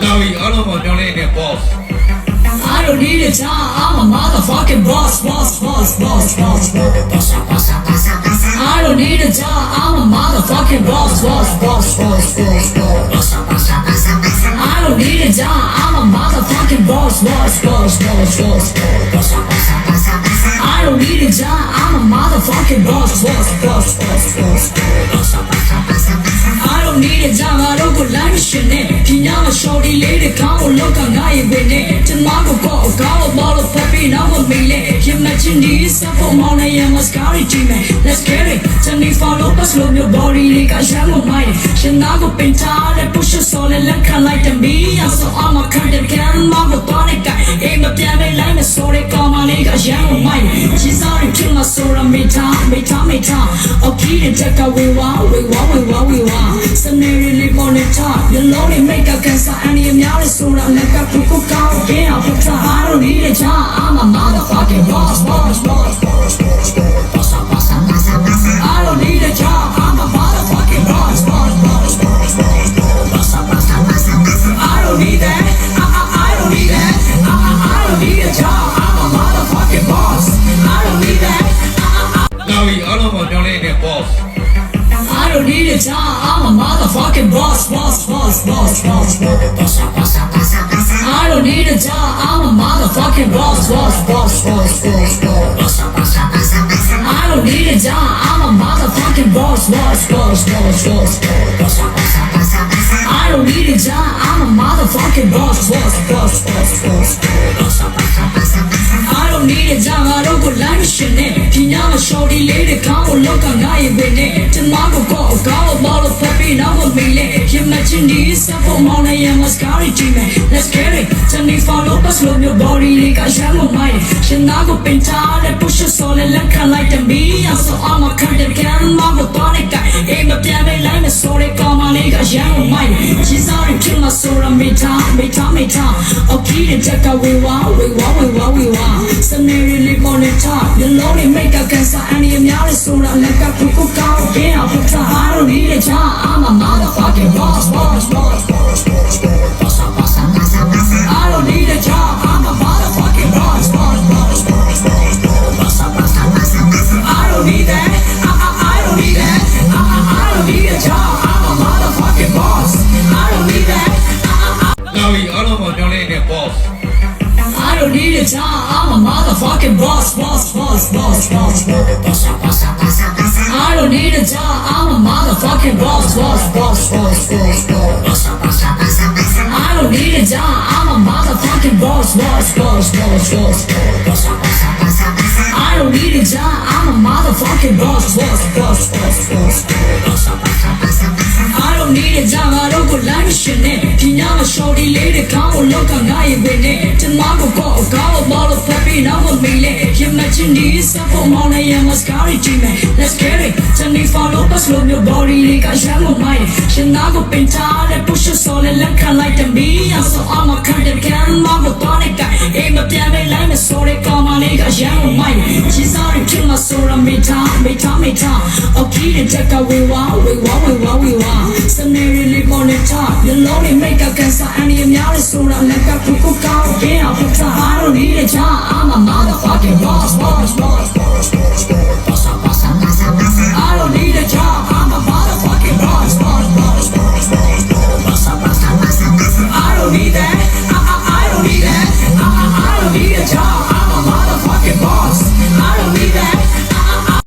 Now we all over down in there, boss. I don't need a job. I'm a motherfucking boss, boss, boss, boss, boss. Boss. Boss. Boss. Boss. Boss. I don't need a job. I'm a motherfucking boss, boss, boss, boss, boss, boss. I don't need a job. I'm a motherfucking boss, boss, boss, boss, boss. boss. I don't need a job. I'm a motherfucking boss, boss, boss, boss, boss. I don't need a job. I don't go like shit. ဒီညမှာ shorty လေးတွေကောင်းလို့လောကငါရဲ့ဝင်နေကျမကိုကောက်ကောက်ဘောလို့ဖက်ပြီးနောက်မမေးလေရမချင်ဒီစဖို့မောင်းနေရမစကားရီတီမဲ Let's get it ချန်နီ follow us လို့မျိုး body လေးကရှမ်းမမိုင်းရှင်နာကိုပင်ထားတဲ့ push ဆိုလဲလက်ခံလိုက်တယ်မီးရဆိုအမခံတဲ့ can မကိုတော့နေကအိမ်မပြန်ပဲလိုက်မ ဆိုရဲကောင်းမလေးကရှမ်းမမိုင်းချီစားရီဖြစ်မဆိုရမေထားမေထားမေထားအကီးတဲ့ချက်ကဝေဝါဝေဝါဝေဝါဝေဝါစနေရီလေးပေါ်နေထားရလုံးနေ make up cancer အန်ဒီများလေးဆိုတော့လက်ကခုခုကောင်းကင်းအောင်ဖတ်တာ I don't need a job I'm a motherfucking boss boss boss don't need a job. I'm a motherfucking boss. I don't need that. Now I all over don't need a boss. I don't need a job. I'm a motherfucking boss, boss, boss, boss, boss, boss. I don't need a job. I'm a motherfucking boss, boss, boss, boss, boss, boss. I don't need a job. I'm a motherfucking boss, boss, boss, boss, boss, boss. I don't need a job. I'm a motherfucking boss, boss, boss, boss, boss. I don't need a job. I don't go like shit. ဒီညမှာ shorty လေးတွေကောင်းလို့လောကငါရဲ့ဝင်နေကျမကိုကောက်ကောက်ဘောလို့ဖက်ပြီးနောက်မမေးလေရမချင်ဒီစဖို့မောင်းနေရမစကားရီတီမဲ Let's get it ချန်နီ follow us လို့မျိုး body လေးကရှမ်းမမိုင်းရှင်နာကိုပင်ထားတဲ့ push ဆိုလဲလက်ခံလိုက်တယ်မီးရဆိုအမခံတဲ့ can မကိုတော့နေကအိမ်မပြန်ပဲလိုက်မဆို ဆိုရမေထားမေထားမေထားအကီးတဲ့ချက်ကဝေဝါဝေဝါဝေဝါဝေဝါစနေရီလေးပေါ်နေထားရလုံးနေ make up cancer အန်ဒီများလေးဆိုတော့လက်ကခုခုကောင်းကင်းအောင်ဖတ်တာ I don't need a job need a job. I'm a motherfucking boss, boss, boss, boss, boss, boss. I don't need a job. I'm a motherfucking boss, boss, boss, boss, boss, boss. I don't need a job. I'm a motherfucking boss, boss, boss, boss, boss, boss. I don't need a job. I'm a motherfucking boss, boss, boss, boss, boss. I don't need a job. I don't go like shit. ဒီညမှာ shorty လေးတွေကောင်းလို့လောကငါရဲ့ဝင်နေကျမကိုကောက်ကောက်ဘောလို့ဖက်ပြီးနောက်မမေးလေရမချင်ဒီစဖို့မောင်းနေရမစကားရီတီမဲ Let's get it ချန်နီ follow us လို့မျိုး body လေးကရှမ်းမမိုင်းရှင်နာကိုပင်ထားတဲ့ push ဆိုလဲလက်ခံလိုက်တယ်မီးရဆိုအမခံတဲ့ can မကိုတော့နေကအိမ်မပြန်ပဲလိုက်မဆိုရဲ ကောင်းမလေးကရှမ်းမမိုင်းချီစားရီဖြစ်မဆိုရမေထားမေထားမေထားအကီးတဲ့ချက်ကဝေဝါဝေဝါဝေဝါဝေဝါစနေရီလေးပေါ်နေထားရလုံးနေ make up cancer အန်ဒီများလေးဆိုတော့လက်ကခုခုကောင်းကင်းအောင်ဖတ်တာ I don't need a job I'm a motherfucking boss boss boss